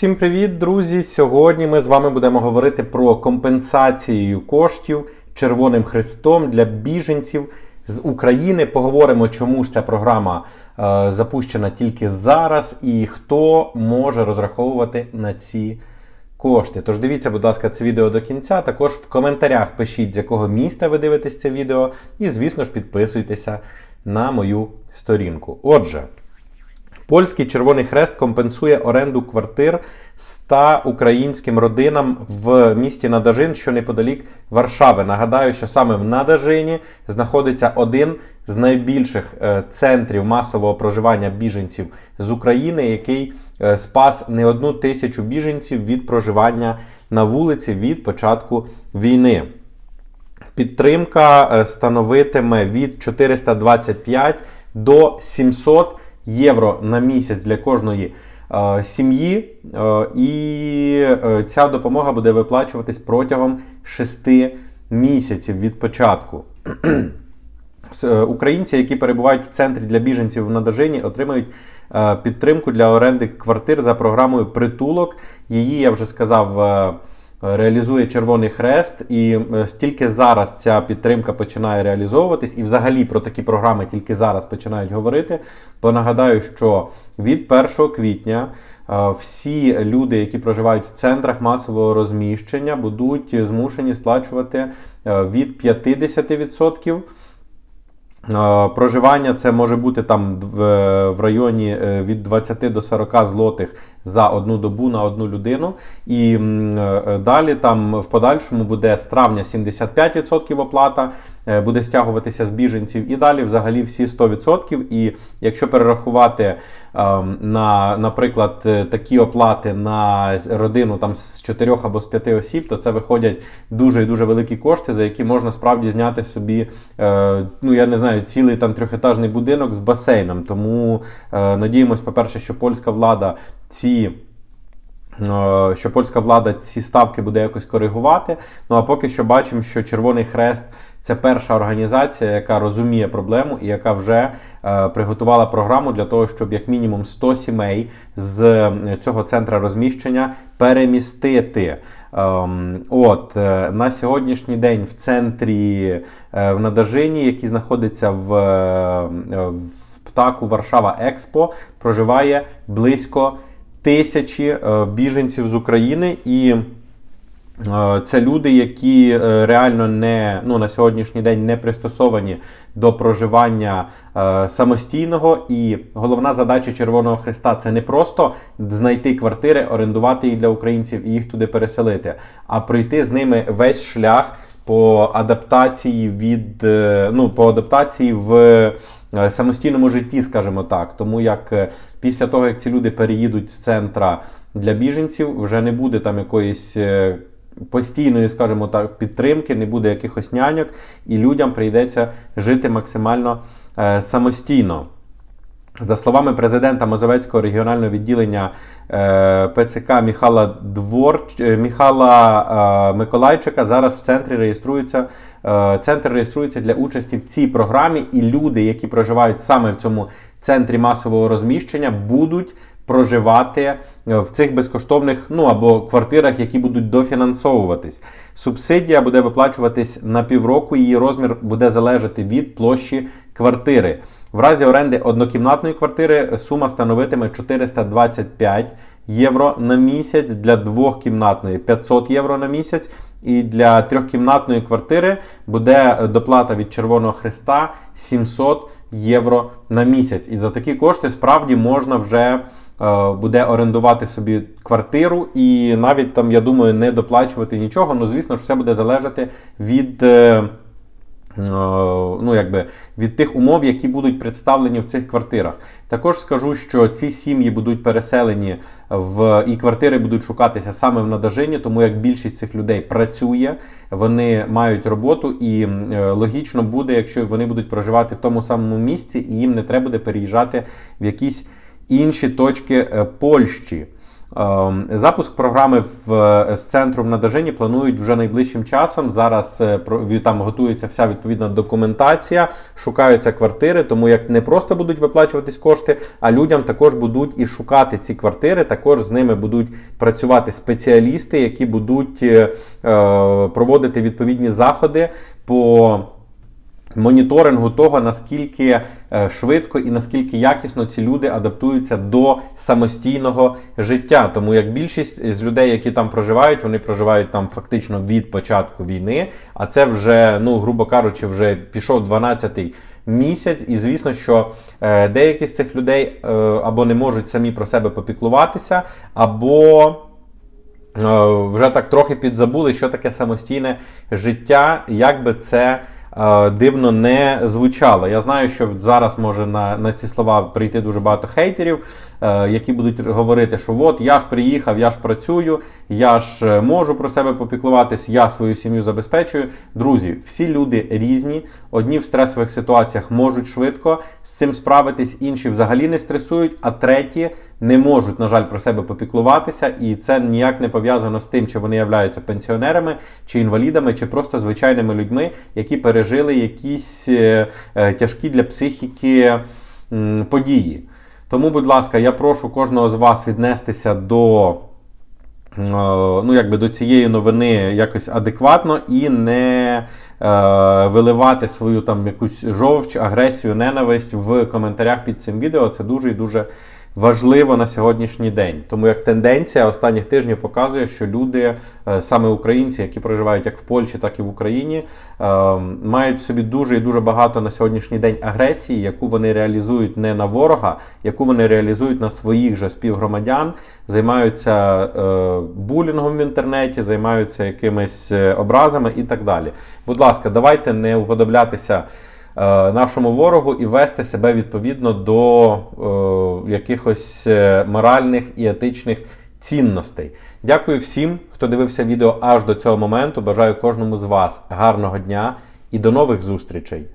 Всім привіт, друзі! Сьогодні ми з вами будемо говорити про компенсацію коштів Червоним Хрестом для біженців з України. Поговоримо, чому ж ця програма е, запущена тільки зараз і хто може розраховувати на ці кошти. Тож дивіться, будь ласка, це відео до кінця. Також в коментарях пишіть, з якого міста ви дивитесь це відео, і, звісно ж, підписуйтеся на мою сторінку. Отже. Польський Червоний Хрест компенсує оренду квартир 100 українським родинам в місті Надажин, що неподалік Варшави. Нагадаю, що саме в Надажині знаходиться один з найбільших е, центрів масового проживання біженців з України, який е, спас не одну тисячу біженців від проживання на вулиці від початку війни. Підтримка е, становитиме від 425 до 700 євро на місяць для кожної е, сім'ї, е, і е, ця допомога буде виплачуватись протягом 6 місяців від початку. Українці, які перебувають в центрі для біженців в Надажині, отримають підтримку для оренди квартир за програмою Притулок. Її я вже сказав. Реалізує Червоний Хрест, і е, тільки зараз ця підтримка починає реалізовуватись, і взагалі про такі програми тільки зараз починають говорити. Бо нагадаю, що від 1 квітня е, всі люди, які проживають в центрах масового розміщення, будуть змушені сплачувати е, від 50%. Проживання це може бути там в районі від 20 до 40 злотих за одну добу на одну людину. І е, далі там в подальшому буде з травня 75% оплата, е, буде стягуватися з біженців, і далі взагалі всі 100%. І якщо перерахувати ем, на, наприклад, е, такі оплати на родину там з 4 або з 5 осіб, то це виходять дуже і дуже великі кошти, за які можна справді зняти собі, ну я не знаю, цілий там трьохетажний будинок з басейном. Тому надіємось, по-перше, що польська влада ці. Е, що польська влада ці ставки буде якось коригувати. Ну а поки що бачимо, що Червоний Хрест це перша організація, яка розуміє проблему і яка вже е, приготувала програму для того, щоб як мінімум 100 сімей з е, цього центра розміщення перемістити. Ем, от е, на сьогоднішній день в центрі е, в Надажині, який знаходиться в, е, в птаку Варшава Експо, проживає близько тисячі е, біженців з України, і е, це люди, які е, реально не ну, на сьогоднішній день не пристосовані до проживання самостійного. І головна задача Червоного Христа це не просто знайти квартири, орендувати їх для українців і їх туди переселити, а пройти з ними весь шлях по адаптації від ну, по адаптації в. Е, самостійному житті, скажімо так. Тому як е, після того, як ці люди переїдуть з центра для біженців, вже не буде там якоїсь. Е, постійної, скажімо так, підтримки, не буде якихось няньок, і людям прийдеться жити максимально е, самостійно. За словами президента Мозовецького регіонального відділення е, ПЦК Міхала Двор, е, Міхала е, Миколайчика, зараз в центрі реєструється центр реєструється для участі в цій програмі, і люди, які проживають саме в цьому центрі масового розміщення, будуть проживати в цих безкоштовних ну або квартирах, які будуть дофінансовуватись. Субсидія буде виплачуватись на півроку, її розмір буде залежати від площі квартири. В разі оренди однокімнатної квартири сума становитиме 425 євро на місяць, для двохкімнатної 500 євро на місяць. І для трьохкімнатної квартири буде доплата від Червоного Христа 700 євро на місяць. І за такі кошти справді можна вже е, буде орендувати собі квартиру, і навіть там, я думаю, не доплачувати нічого. Ну, звісно ж, все буде залежати від. Е, ну, якби від тих умов, які будуть представлені в цих квартирах. Також скажу, що ці сім'ї будуть переселені в і квартири будуть шукатися саме в Надажині, тому як більшість цих людей працює, вони мають роботу, і е, логічно буде, якщо вони будуть проживати в тому самому місці, і їм не треба буде переїжджати в якісь інші точки е, Польщі. Ем, Запуск програми в, е, з центру в Надажині планують вже найближчим часом. Зараз е, там готується вся відповідна документація, шукаються квартири, тому як не просто будуть виплачуватись кошти, а людям також будуть і шукати ці квартири. Також з ними будуть працювати спеціалісти, які будуть е, проводити відповідні заходи по моніторингу того, наскільки е, швидко і наскільки якісно ці люди адаптуються до самостійного життя. Тому як більшість з людей, які там проживають, вони проживають там фактично від початку війни, а це вже, ну грубо кажучи, вже пішов 12-й місяць, і звісно, що е, деякі з цих людей е, або не можуть самі про себе попіклуватися, або вже так трохи підзабули, що таке самостійне життя, як би це дивно не звучало. Я знаю, що зараз може на, на ці слова прийти дуже багато хейтерів, е, які будуть говорити, що от я ж приїхав, я ж працюю, я ж е, можу про себе попіклуватись, я свою сім'ю забезпечую. Друзі, всі люди різні. Одні в стресових ситуаціях можуть швидко з цим справитись, інші взагалі не стресують, а треті не можуть, на жаль, про себе попіклуватися, і це ніяк не пов'язано з тим, чи вони являються пенсіонерами, чи інвалідами, чи просто звичайними людьми, які пережили якісь е, е, тяжкі для психіки події. Тому, будь ласка, я прошу кожного з вас віднестися до. е, Ну, якби до цієї новини якось адекватно і не е, виливати свою там якусь жовч, агресію, ненависть в коментарях під цим відео. Це дуже і дуже важливо на сьогоднішній день. Тому як тенденція останніх тижнів показує, що люди, е, саме українці, які проживають як в Польщі, так і в Україні, е, мають в собі дуже і дуже багато на сьогоднішній день агресії, яку вони реалізують не на ворога, яку вони реалізують на своїх же співгромадян, займаються е, булінгом в інтернеті, займаються якимись образами і так далі. Будь ласка, давайте не уподоблятися нашому ворогу і вести себе відповідно до е, якихось е, моральних і етичних цінностей. Дякую всім, хто дивився відео аж до цього моменту. Бажаю кожному з вас гарного дня і до нових зустрічей!